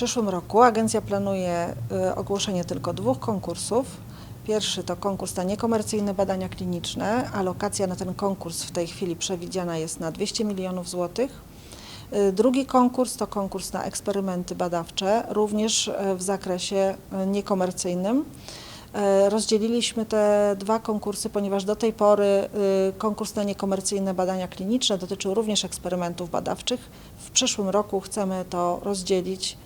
przyszłym roku agencja planuje y, ogłoszenie tylko dwóch konkursów. Pierwszy to konkurs na niekomercyjne badania kliniczne. Alokacja na ten konkurs w tej chwili przewidziana jest na 200 milionów złotych. Y, Drugi konkurs to konkurs na eksperymenty badawcze, również y, w zakresie niekomercyjnym. Rozdzieliliśmy te dwa konkursy, ponieważ do tej pory konkurs na niekomercyjne badania kliniczne dotyczył również eksperymentów badawczych. W przyszłym roku chcemy to rozdzielić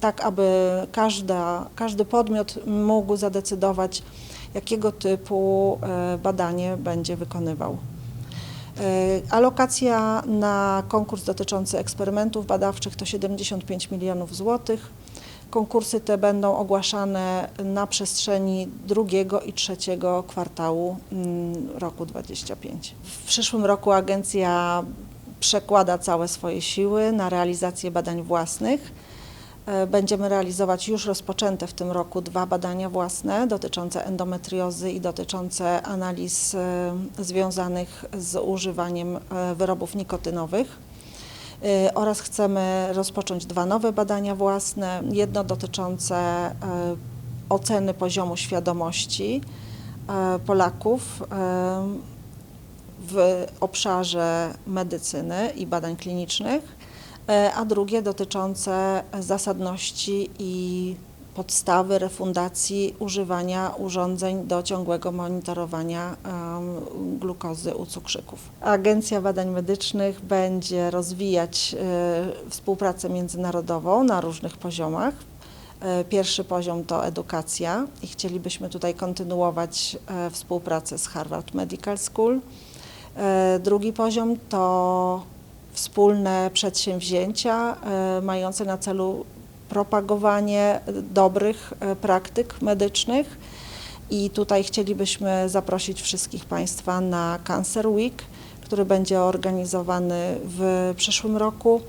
tak, aby każda, każdy podmiot mógł zadecydować, jakiego typu e, badanie będzie wykonywał. E, Alokacja na konkurs dotyczący eksperymentów badawczych to 75 milionów złotych. Konkursy te będą ogłaszane na przestrzeni drugiego i trzeciego kwartału mm, roku 2025. W przyszłym roku agencja przekłada całe swoje siły na realizację badań własnych. E, Będziemy realizować już rozpoczęte w tym roku dwa badania własne dotyczące endometriozy i dotyczące analiz e, związanych z używaniem e, wyrobów nikotynowych. Oraz chcemy rozpocząć dwa nowe badania własne. Jedno dotyczące oceny poziomu świadomości Polaków w obszarze medycyny i badań klinicznych, a drugie dotyczące zasadności i podstawy refundacji używania urządzeń do ciągłego monitorowania glukozy u cukrzyków. Agencja Badań Medycznych będzie rozwijać e, współpracę międzynarodową na różnych poziomach. E, Pierwszy poziom to edukacja i chcielibyśmy tutaj kontynuować e, współpracę z Harvard Medical School. E, Drugi poziom to wspólne przedsięwzięcia e, mające na celu propagowanie dobrych e, praktyk medycznych. I tutaj chcielibyśmy zaprosić wszystkich Państwa na Cancer Week, który będzie organizowany w przyszłym roku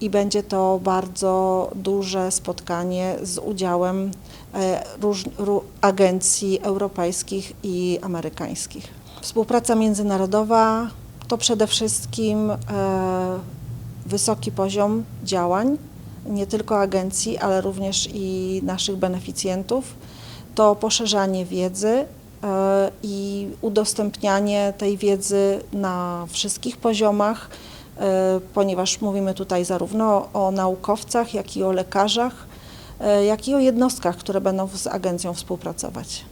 i będzie to bardzo duże spotkanie z udziałem e, róż, ró, agencji europejskich i amerykańskich. Współpraca międzynarodowa to przede wszystkim e, wysoki poziom działań, nie tylko agencji, ale również i naszych beneficjentów. To poszerzanie wiedzy e, i udostępnianie tej wiedzy na wszystkich poziomach, e, ponieważ mówimy tutaj zarówno o naukowcach, jak i o lekarzach, jak i o jednostkach, które będą z agencją współpracować.